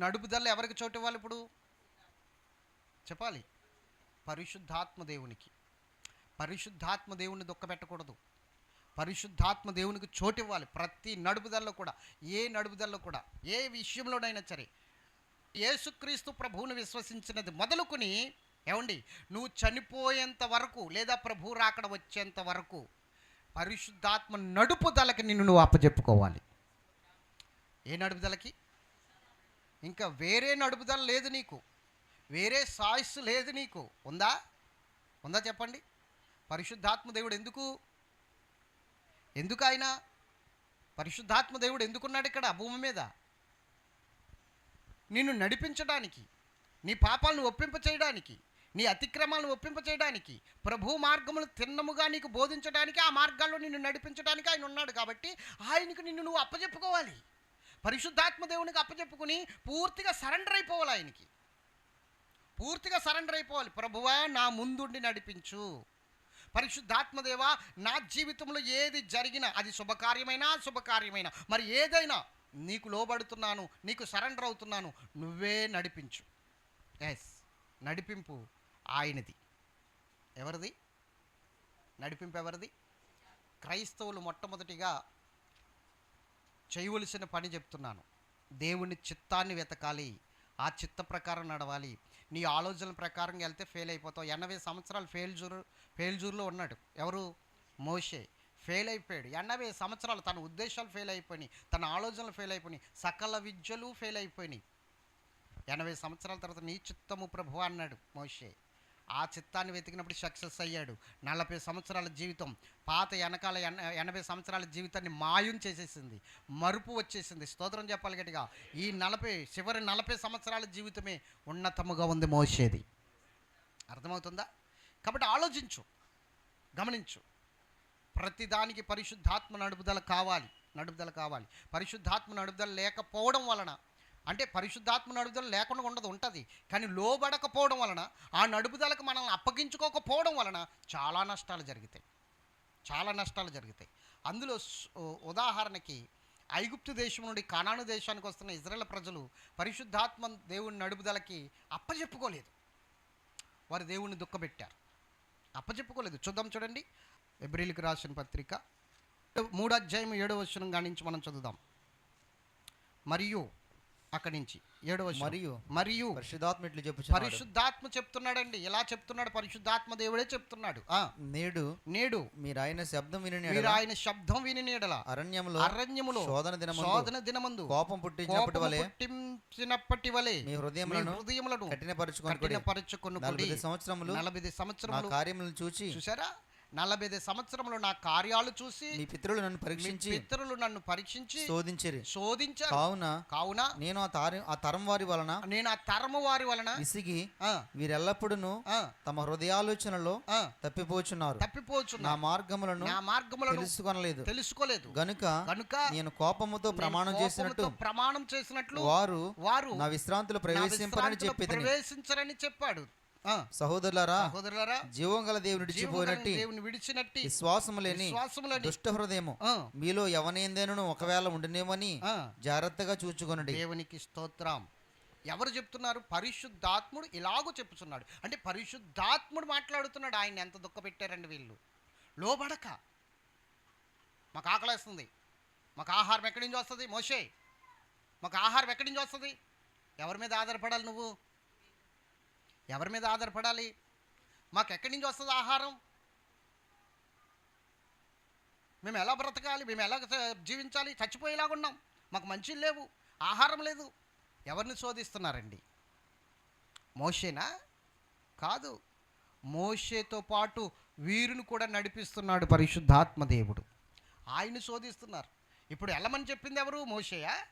నడుపుదల ఎవరికి చోటు ఇవ్వాలి ఇప్పుడు? చెప్పాలి. పరిశుద్ధాత్మ దేవునికి. పరిశుద్ధాత్మ దేవుని దుఃఖపెట్టకూడదు పరిశుద్ధాత్మ దేవునికి చోటు ఇవ్వాలి. ప్రతి నడుపుదలలో కూడా ఏ నడుపుదలలో కూడా ఏ విషయంలోనైనా సరే. యేసుక్రీస్తు ప్రభువును విశ్వసించినది మొదలుకొని ఏమండి? నువ్వు చనిపోయేంత వరకు లేదా ప్రభు రాకడ వచ్చేంత వరకు పరిశుద్ధాత్మ నడుపుదలకి నిన్ను నువ్వు అప్పజెప్పుకోవాలి. ఏ నడుపుదలకి? ఇంకా వేరే నడుపుదల లేదు నీకు. వేరే సాయిస్ లేదు నీకు. ఉందా? ఉందా చెప్పండి? పరిశుద్ధాత్మ దేవుడు ఎందుకు? ఎందుకు ఆయన పరిశుద్ధాత్మ దేవుడు ఎందుకున్నాడు ఇక్కడ భూమి మీద? నిన్ను నడిపించడానికి నీ పాపాలను ఒప్పింప చేయడానికి నీ అతిక్రమాలను ఒప్పింప చేయడానికి ప్రభు మార్గములు తిన్నముగా నీకు బోధించడానికి ఆ మార్గాల్లో నిన్ను నడిపించడానికి ఆయన ఉన్నాడు కాబట్టి ఆయనకు నిన్ను నువ్వు అప్పజెప్పుకోవాలి. పరిశుద్ధాత్మ దేవునికి అప్పచెప్పుకుని పూర్తిగా సరెండర్ అయిపోవాలి ఆయనకి. పూర్తిగా సరెండర్ అయిపోవాలి. ప్రభువా నా ముందుండి నడిపించు. పరిశుద్ధాత్మదేవా నా జీవితంలో ఏది జరిగినా అది శుభకార్యమైనా శుభకార్యమైనా మరి ఏదైనా నీకు లోబడుతున్నాను నీకు సరెండర్ అవుతున్నాను నువ్వే నడిపించు. ఎస్ నడిపింపు ఆయనది. ఎవరిది? నడిపింపు ఎవరిది? క్రైస్తవులు మొట్టమొదటిగా చేయవలసిన పని చెప్తున్నాను. దేవుని చిత్తాన్ని వెతకాలి. ఆ చిత్త ప్రకారం నడవాలి. నీ ఆలోచన ప్రకారం వెళ్తే ఫెయిల్ అయిపోతావు. ఎనభై సంవత్సరాలు ఫెయిల్ జూరు ఫెయిల్ జూరులో ఉన్నాడు. ఎవరు? మోషే. ఫెయిల్ అయిపోయాడు. ఎనభై సంవత్సరాలు తన ఉద్దేశాలు ఫెయిల్ అయిపోయినాయి. తన ఆలోచనలు ఫెయిల్ అయిపోయినాయి. సకల విద్యలు ఫెయిల్ అయిపోయినాయి. ఎనభై సంవత్సరాల తర్వాత నీ చిత్తము ప్రభు అన్నాడు మోషే. ఆ చిత్తాన్ని వెతికినప్పుడు సక్సెస్ అయ్యాడు. నలభై సంవత్సరాల జీవితం పాత వెనకాల ఎన ఎనభై సంవత్సరాల జీవితాన్ని మాయం చేసేసింది. మరుపు వచ్చేసింది. స్తోత్రం చెప్పాలి గట్టిగా. ఈ నలభై చివరి నలభై సంవత్సరాల జీవితమే ఉన్నతముగా ఉంది మోసేది అర్థమవుతుందా? కాబట్టి ఆలోచించు గమనించు. ప్రతిదానికి పరిశుద్ధాత్మ నడుపుదల కావాలి నడుపుదల కావాలి. పరిశుద్ధాత్మ నడుపుదల లేకపోవడం వలన అంటే పరిశుద్ధాత్మ నడుపుదల లేకుండా ఉండదు ఉంటుంది. కానీ లోబడకపోవడం వలన ఆ నడుపుదలకు మనల్ని అప్పగించుకోకపోవడం వలన చాలా నష్టాలు జరుగుతాయి. చాలా నష్టాలు జరుగుతాయి. అందులో ఉదాహరణకి ఐగుప్తు దేశం నుండి కానాను దేశానికి వస్తున్న ఇజ్రాయెల్ ప్రజలు పరిశుద్ధాత్మ దేవుని నడుపుదలకి అప్పచెప్పుకోలేదు వారు దేవుణ్ణి దుఃఖపెట్టారు. అప్పచెప్పుకోలేదు చూద్దాం చూడండి. ఎబ్రిల్కి రాసిన పత్రిక మూడు అధ్యాయం ఏడో వచ్చిన కానించి మనం చదువుదాం. మరియు అక్కడి నుంచి. ఏడో వచనం. మరియు మరియు పరిశుద్ధాత్మ ఇట్లు చెప్పు పరిశుద్ధాత్మ చెప్తున్నాడండి. ఎలా చెప్తున్నాడు? పరిశుద్ధాత్మ దేవుడే చెప్తున్నాడు. ఆ. నేడు నేడు. మీరు ఆయన శబ్దం విని మీరు ఆయన శబ్దం విని నీడల? అరణ్యంలో అరణ్యములో శోధన దినమందు శోధన దినమందు కోపం పుట్టించినప్పటి వలె పుట్టించినప్పటి వలె మీ హృదయములను హృదయములను కఠినపరుచుకొని కఠినపరచుకొనుకుడి. నలభై సంవత్సరములు నలభై సంవత్సరములు కార్యములను చూచి చూసారా నలభై సంవత్సరములు నా కార్యాలు చూసి మీ పితరులు నన్ను పరీక్షించి పితరులు నన్ను పరీక్షించి శోధించిరి. శోధించారు. కావున కావున నేను ఆ తారి ఆ తరం వారి వలన నేను ఆ తరము వారి వలన విసిగి ఆ, వీరెల్లప్పుడూ ఆ, తమ హృదయాలోచనలో ఆ, తప్పిపోచున్నారు. తప్పిపోచున్నా నా మార్గములను నా మార్గములను తెలుసుకొనలేదు. తెలుసుకోలేదు. గనుక కనుక నేను కోపముతో ప్రమాణం చేసినట్టు ప్రమాణం చేసినట్లు వారు వారు నా విశ్రాంతిలో నా ప్రవేశింపరని చెప్పి ప్రవేశించరని చెప్పాడు. సహోదరులారా సహోదరులారా జీవం గల దేవుని విడిచిపోయినట్టి దేవుని విడిచినట్టి విశ్వాసము లేని దుష్ట హృదయము మీలో ఎవనేందేనను ఒకవేళ ఉండినేమని జాగ్రత్తగా చూచుకొనడి. దేవునికి స్తోత్రం. ఎవరు చెప్తున్నారు? పరిశుద్ధాత్ముడు ఇలాగూ చెప్తున్నాడు అంటే పరిశుద్ధాత్ముడు మాట్లాడుతున్నాడు. ఆయన ఎంత దుఃఖ పెట్టారండి వీళ్ళు. లోబడక. మాకు ఆకలేస్తుంది మాకు ఆహారం ఎక్కడి నుంచి వస్తుంది? మోషే. మాకు ఆహారం ఎక్కడి నుంచి వస్తుంది? ఎవరి మీద ఆధారపడాలి నువ్వు? ఎవరి మీద ఆధారపడాలి? మాకు ఎక్కడి నుంచి వస్తుంది ఆహారం? మేము ఎలా బ్రతకాలి? మేము ఎలా జీవించాలి? చచ్చిపోయేలాగా ఉన్నాం. మాకు మంచి లేవు. ఆహారం లేదు. ఎవరిని శోధిస్తున్నారండి? మోషేనా? కాదు. మోషేతో పాటు వీరుని కూడా నడిపిస్తున్నాడు పరిశుద్ధాత్మ దేవుడు ఆయన్ని శోధిస్తున్నారు. ఇప్పుడు వెళ్ళమని చెప్పింది ఎవరు? మోషేయా?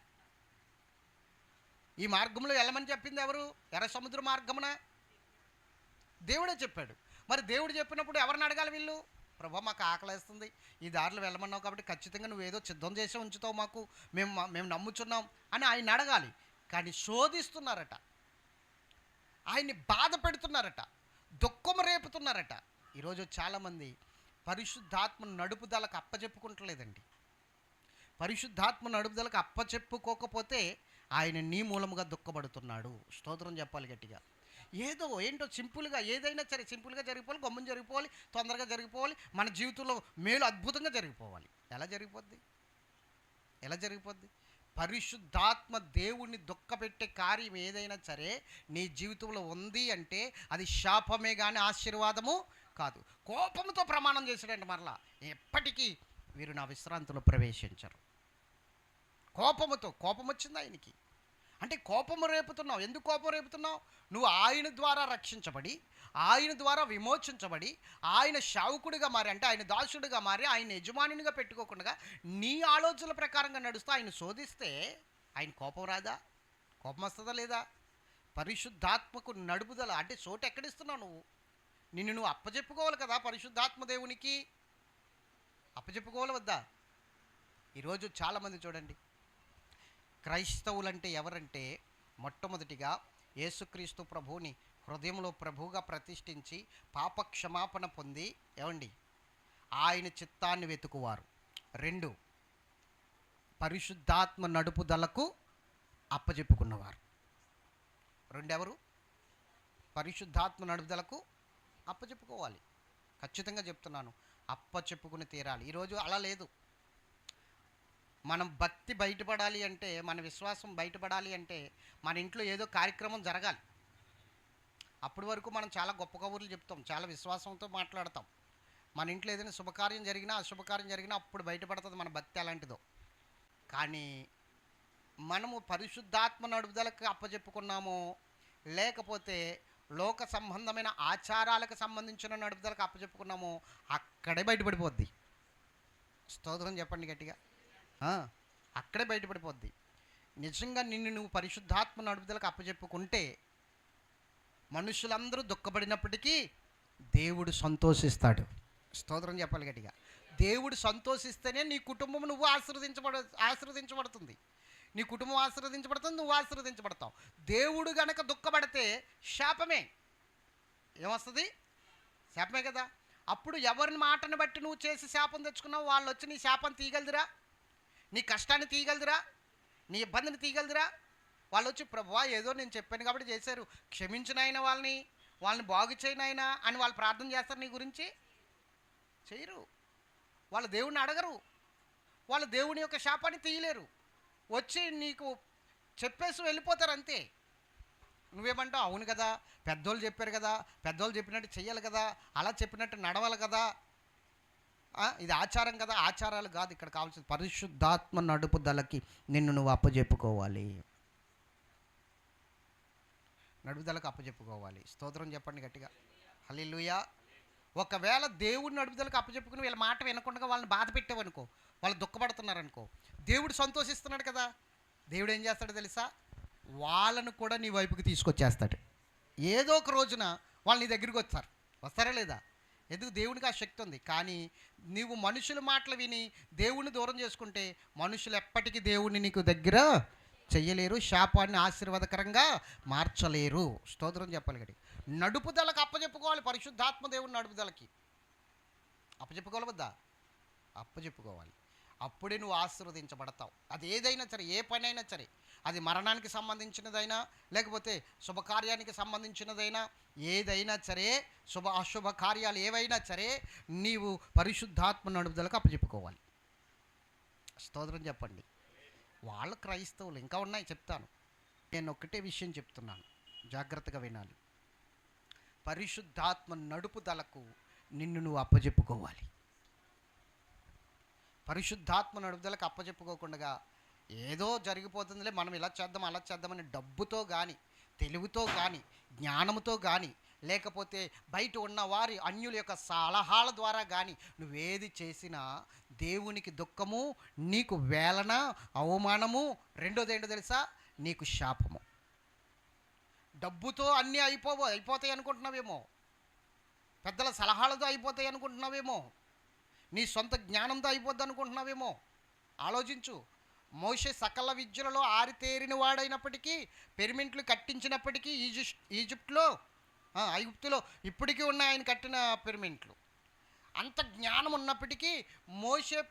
ఈ మార్గంలో వెళ్ళమని చెప్పింది ఎవరు? ఎర్ర సముద్ర మార్గమున? దేవుడే చెప్పాడు. మరి దేవుడు చెప్పినప్పుడు ఎవరిని అడగాలి వీళ్ళు? ప్రభా మాకు ఆకలిస్తుంది. ఈ దారిలో వెళ్ళమన్నావు కాబట్టి ఖచ్చితంగా నువ్వు ఏదో సిద్ధం చేసి ఉంచుతావు మాకు. మేము మేము నమ్ముచున్నాం అని ఆయన అడగాలి. కానీ శోధిస్తున్నారట. ఆయన్ని బాధ పెడుతున్నారట. దుఃఖం రేపుతున్నారట. ఈరోజు చాలామంది పరిశుద్ధాత్మ నడుపుదలకు అప్పచెప్పుకుంటలేదండి. పరిశుద్ధాత్మ నడుపుదలకు అప్పచెప్పుకోకపోతే ఆయన నీ మూలముగా దుఃఖపడుతున్నాడు. స్తోత్రం చెప్పాలి గట్టిగా. ఏదో ఏంటో సింపుల్గా ఏదైనా సరే సింపుల్గా జరిగిపోవాలి గమ్మున జరిగిపోవాలి తొందరగా జరిగిపోవాలి మన జీవితంలో మేలు అద్భుతంగా జరిగిపోవాలి. ఎలా జరిగిపోద్ది? ఎలా జరిగిపోద్ది? పరిశుద్ధాత్మ దేవుణ్ణి దుఃఖపెట్టే కార్యం ఏదైనా సరే నీ జీవితంలో ఉంది అంటే అది శాపమే కానీ ఆశీర్వాదము కాదు. కోపంతో ప్రమాణం చేశాడంటే మరలా. ఎప్పటికీ వీరు నా విశ్రాంతిలో ప్రవేశించరు. కోపముతో కోపం వచ్చింది ఆయనకి? అంటే కోపము రేపుతున్నావు. ఎందుకు కోపం రేపుతున్నావు? నువ్వు ఆయన ద్వారా రక్షించబడి ఆయన ద్వారా విమోచించబడి ఆయన శావుకుడిగా మారి అంటే ఆయన దాసుడిగా మారి ఆయన యజమానినిగా పెట్టుకోకుండా నీ ఆలోచనల ప్రకారంగా నడుస్తూ ఆయన శోధిస్తే ఆయన కోపం రాదా? కోపం వస్తుందా లేదా? పరిశుద్ధాత్మకు నడుపుదల అంటే చోటు ఎక్కడిస్తున్నావు నువ్వు? నిన్ను నువ్వు అప్పచెప్పుకోవాలి కదా పరిశుద్ధాత్మ దేవునికి? అప్పచెప్పుకోవాలి వద్దా? ఈరోజు చాలామంది చూడండి క్రైస్తవులంటే ఎవరంటే మొట్టమొదటిగా యేసుక్రీస్తు ప్రభువుని హృదయంలో ప్రభువుగా ప్రతిష్ఠించి పాప క్షమాపణ పొంది ఏమండి? ఆయన చిత్తాన్ని వెతుకువారు. రెండు పరిశుద్ధాత్మ నడుపుదలకు అప్పజెప్పుకున్నవారు. రెండెవరు? పరిశుద్ధాత్మ నడుపుదలకు అప్పచెప్పుకోవాలి ఖచ్చితంగా చెప్తున్నాను. అప్ప చెప్పుకుని తీరాలి. ఈరోజు అలా లేదు. మనం భక్తి బయటపడాలి అంటే మన విశ్వాసం బయటపడాలి అంటే మన ఇంట్లో ఏదో కార్యక్రమం జరగాలి. అప్పటి వరకు మనం చాలా గొప్ప కబుర్లు చెప్తాం చాలా విశ్వాసంతో మాట్లాడతాం. మన ఇంట్లో ఏదైనా శుభకార్యం జరిగినా అశుభకార్యం జరిగినా అప్పుడు బయటపడుతుంది మన భక్తి అలాంటిదో. కానీ మనము పరిశుద్ధాత్మ నడుపుదలకు అప్పచెప్పుకున్నాము లేకపోతే లోక సంబంధమైన ఆచారాలకు సంబంధించిన నడుపుదలకు అప్పచెప్పుకున్నాము అక్కడే బయటపడిపోద్ది. స్తోత్రం చెప్పండి గట్టిగా. అక్కడే బయటపడిపోద్ది. నిజంగా నిన్ను నువ్వు పరిశుద్ధాత్మ నడుపుదలకు అప్పచెప్పుకుంటే మనుషులందరూ దుఃఖపడినప్పటికీ దేవుడు సంతోషిస్తాడు. స్తోత్రం చెప్పాలి గట్టిగా. దేవుడు సంతోషిస్తేనే నీ కుటుంబం నువ్వు ఆశీర్వదించబడ ఆశీర్వదించబడుతుంది. నీ కుటుంబం ఆశీర్వదించబడుతుంది నువ్వు ఆశీర్వదించబడతావు. దేవుడు గనక దుఃఖపడితే శాపమే. ఏమొస్తుంది? శాపమే కదా. అప్పుడు ఎవరిని మాటను బట్టి నువ్వు చేసి శాపం తెచ్చుకున్నావు? వాళ్ళు వచ్చి నీ శాపం తీయగలదురా? నీ కష్టాన్ని తీయగలదురా నీ ఇబ్బందిని తీయగలదురా. వాళ్ళు వచ్చి ప్రభువా ఏదో నేను చెప్పాను కాబట్టి చేశారు. క్షమించినాయన వాళ్ళని వాళ్ళని బాగు చేయనైనా అని వాళ్ళు ప్రార్థన చేస్తారు నీ గురించి. చేయరు. వాళ్ళ దేవుణ్ణి అడగరు. వాళ్ళు దేవుని యొక్క శాపాన్ని తీయలేరు. వచ్చి నీకు చెప్పేసి వెళ్ళిపోతారు అంతే. నువ్వేమంటావు? అవును కదా. పెద్దోళ్ళు చెప్పారు కదా. పెద్దోళ్ళు చెప్పినట్టు చెయ్యాలి కదా. అలా చెప్పినట్టు నడవాలి కదా. ఇది ఆచారం కదా ఆచారాలు కాదు. ఇక్కడ కావాల్సింది పరిశుద్ధాత్మ నడుపుదలకి నిన్ను నువ్వు అప్పచెప్పుకోవాలి నడుపుదలకు అప్పచెప్పుకోవాలి స్తోత్రం చెప్పండి గట్టిగా. హలిలుయా ఒకవేళ దేవుడి నడుపుదలకు అప్పచెప్పుకుని వీళ్ళ మాట వినకుండా వాళ్ళని బాధ పెట్టావనుకో వాళ్ళు దుఃఖపడుతున్నారనుకో దేవుడు సంతోషిస్తున్నాడు కదా. దేవుడు ఏం చేస్తాడో తెలుసా? వాళ్ళను కూడా నీ వైపుకి తీసుకొచ్చేస్తాడు. ఏదో ఒక రోజున వాళ్ళు నీ దగ్గరికి వస్తారు. వస్తారా లేదా? ఎందుకు దేవునికి ఆ శక్తి ఉంది? కానీ నీవు మనుషుల మాటలు విని దేవుణ్ణి దూరం చేసుకుంటే మనుషులు ఎప్పటికీ దేవుణ్ణి నీకు దగ్గర చెయ్యలేరు శాపాన్ని ఆశీర్వాదకరంగా మార్చలేరు. స్తోత్రం చెప్పాలి నడుపుదలకు అప్పచెప్పుకోవాలి పరిశుద్ధాత్మ దేవుని నడుపుదలకి అప్పచెప్పుకోవాలి వద్దా? అప్పచెప్పుకోవాలి అప్పుడే నువ్వు ఆశీర్వదించబడతావు. అది ఏదైనా సరే ఏ పని అయినా సరే అది మరణానికి సంబంధించినదైనా లేకపోతే శుభకార్యానికి సంబంధించినదైనా ఏదైనా సరే శుభ అశుభ కార్యాలు ఏవైనా సరే నీవు పరిశుద్ధాత్మ నడుపుదలకు అప్పచెప్పుకోవాలి. స్తోత్రం చెప్పండి. వాళ్ళు క్రైస్తవులు ఇంకా ఉన్నాయి చెప్తాను. నేను ఒకటే విషయం చెప్తున్నాను. జాగ్రత్తగా వినాలి. పరిశుద్ధాత్మ నడుపుదలకు నిన్ను నువ్వు అప్పజెప్పుకోవాలి పరిశుద్ధాత్మ నడుపుదలకు అప్పచెప్పుకోకుండా ఏదో జరిగిపోతుందిలే మనం ఇలా చేద్దాం అలా చేద్దామని డబ్బుతో కానీ తెలివితో కానీ జ్ఞానముతో కానీ లేకపోతే బయట ఉన్న వారి అన్యుల యొక్క సలహాల ద్వారా కానీ నువ్వేది చేసినా దేవునికి దుఃఖము నీకు వేలన అవమానము రెండోది ఏంటో తెలుసా? నీకు శాపము. డబ్బుతో అన్నీ అయిపో అయిపోతాయి అనుకుంటున్నావేమో. పెద్దల సలహాలతో అయిపోతాయి అనుకుంటున్నావేమో. నీ సొంత జ్ఞానంతో అయిపోద్ది అనుకుంటున్నావేమో ఆలోచించు. మోషే సకల విద్యలలో ఆరితేరిన వాడైనప్పటికీ పిరమిడ్లు కట్టించినప్పటికీ ఈజిప్ట్ ఈజిప్ట్లో ఐగుప్తులో ఇప్పటికీ ఉన్నాయి ఆయన కట్టిన పెరిమింట్లు. అంత జ్ఞానం ఉన్నప్పటికీ మోసే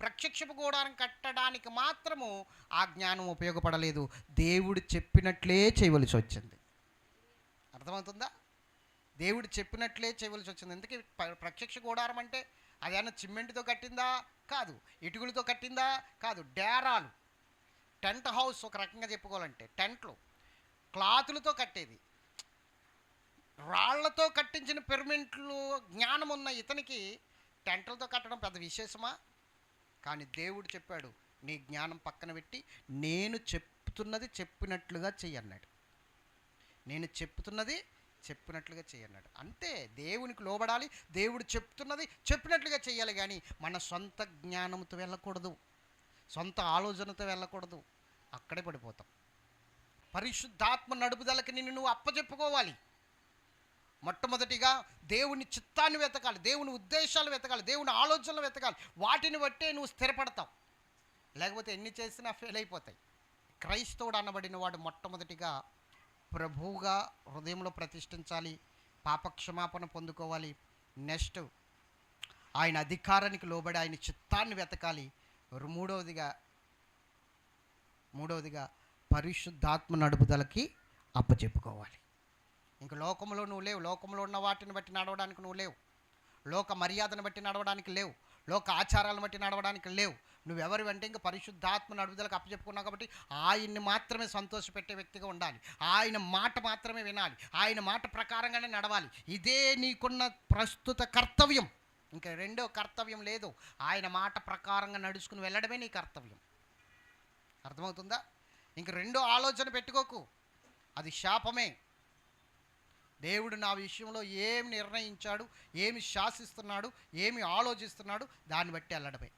ప్రత్యక్షపు గోడారం కట్టడానికి మాత్రము ఆ జ్ఞానం ఉపయోగపడలేదు. దేవుడు చెప్పినట్లే చేయవలసి వచ్చింది. అర్థమవుతుందా? దేవుడు చెప్పినట్లే చేయవలసి వచ్చింది. ఎందుకే ప్రత్యక్ష గోడారం అంటే అదేమన్నా సిమెంట్తో కట్టిందా? కాదు. ఇటుకలతో కట్టిందా? కాదు. డేరాలు. టెంట్ హౌస్ ఒక రకంగా చెప్పుకోవాలంటే టెంట్లు. క్లాతులతో కట్టేది. రాళ్ళతో కట్టించిన పిరమిడ్లు జ్ఞానం ఉన్న ఇతనికి టెంట్లతో కట్టడం పెద్ద విశేషమా? కానీ దేవుడు చెప్పాడు నీ జ్ఞానం పక్కన పెట్టి నేను చెప్తున్నది చెప్పినట్లుగా చెయ్యన్నాడు నేను చెప్తున్నది చెప్పినట్లుగా చేయన్నాడు అంతే దేవునికి లోబడాలి దేవుడు చెప్తున్నది చెప్పినట్లుగా చేయాలి కానీ మన సొంత జ్ఞానంతో వెళ్ళకూడదు. సొంత ఆలోచనతో వెళ్ళకూడదు. అక్కడే పడిపోతాం. పరిశుద్ధాత్మ నడుపుదలకి నిన్ను నువ్వు అప్పచెప్పుకోవాలి మొట్టమొదటిగా దేవుని చిత్తాన్ని వెతకాలి దేవుని ఉద్దేశాలు వెతకాలి దేవుని ఆలోచనలు వెతకాలి. వాటిని బట్టే నువ్వు స్థిరపడతావు. లేకపోతే ఎన్ని చేసినా ఫెయిల్ అయిపోతాయి. క్రైస్తవుడు అనబడిన వాడు మొట్టమొదటిగా ప్రభువుగా హృదయంలో ప్రతిష్ఠించాలి పాపక్షమాపణ పొందుకోవాలి. నెక్స్ట్ ఆయన అధికారానికి లోబడి ఆయన చిత్తాన్ని వెతకాలి. మూడవదిగా మూడవదిగా పరిశుద్ధాత్మ నడుపుదలకి అప్పచెప్పుకోవాలి. ఇంక లోకంలో నువ్వు లేవు. లోకంలో ఉన్న వాటిని బట్టి నడవడానికి నువ్వు లేవు. లోక మర్యాదను బట్టి నడవడానికి లేవు. లోక ఆచారాలను బట్టి నడవడానికి లేవు. నువ్వెవరు అంటే ఇంకా పరిశుద్ధాత్మ నడుపుదలకు అప్పచెప్పుకున్నావు కాబట్టి ఆయన్ని మాత్రమే సంతోషపెట్టే వ్యక్తిగా ఉండాలి. ఆయన మాట మాత్రమే వినాలి. ఆయన మాట ప్రకారంగానే నడవాలి. ఇదే నీకున్న ప్రస్తుత కర్తవ్యం. ఇంకా రెండో కర్తవ్యం లేదు. ఆయన మాట ప్రకారంగా నడుచుకుని వెళ్ళడమే నీ కర్తవ్యం. అర్థమవుతుందా? ఇంక రెండో ఆలోచన పెట్టుకోకు. అది శాపమే. దేవుడు నా విషయంలో ఏమి నిర్ణయించాడు ఏమి శాసిస్తున్నాడు ఏమి ఆలోచిస్తున్నాడు దాన్ని బట్టి వెళ్ళడమే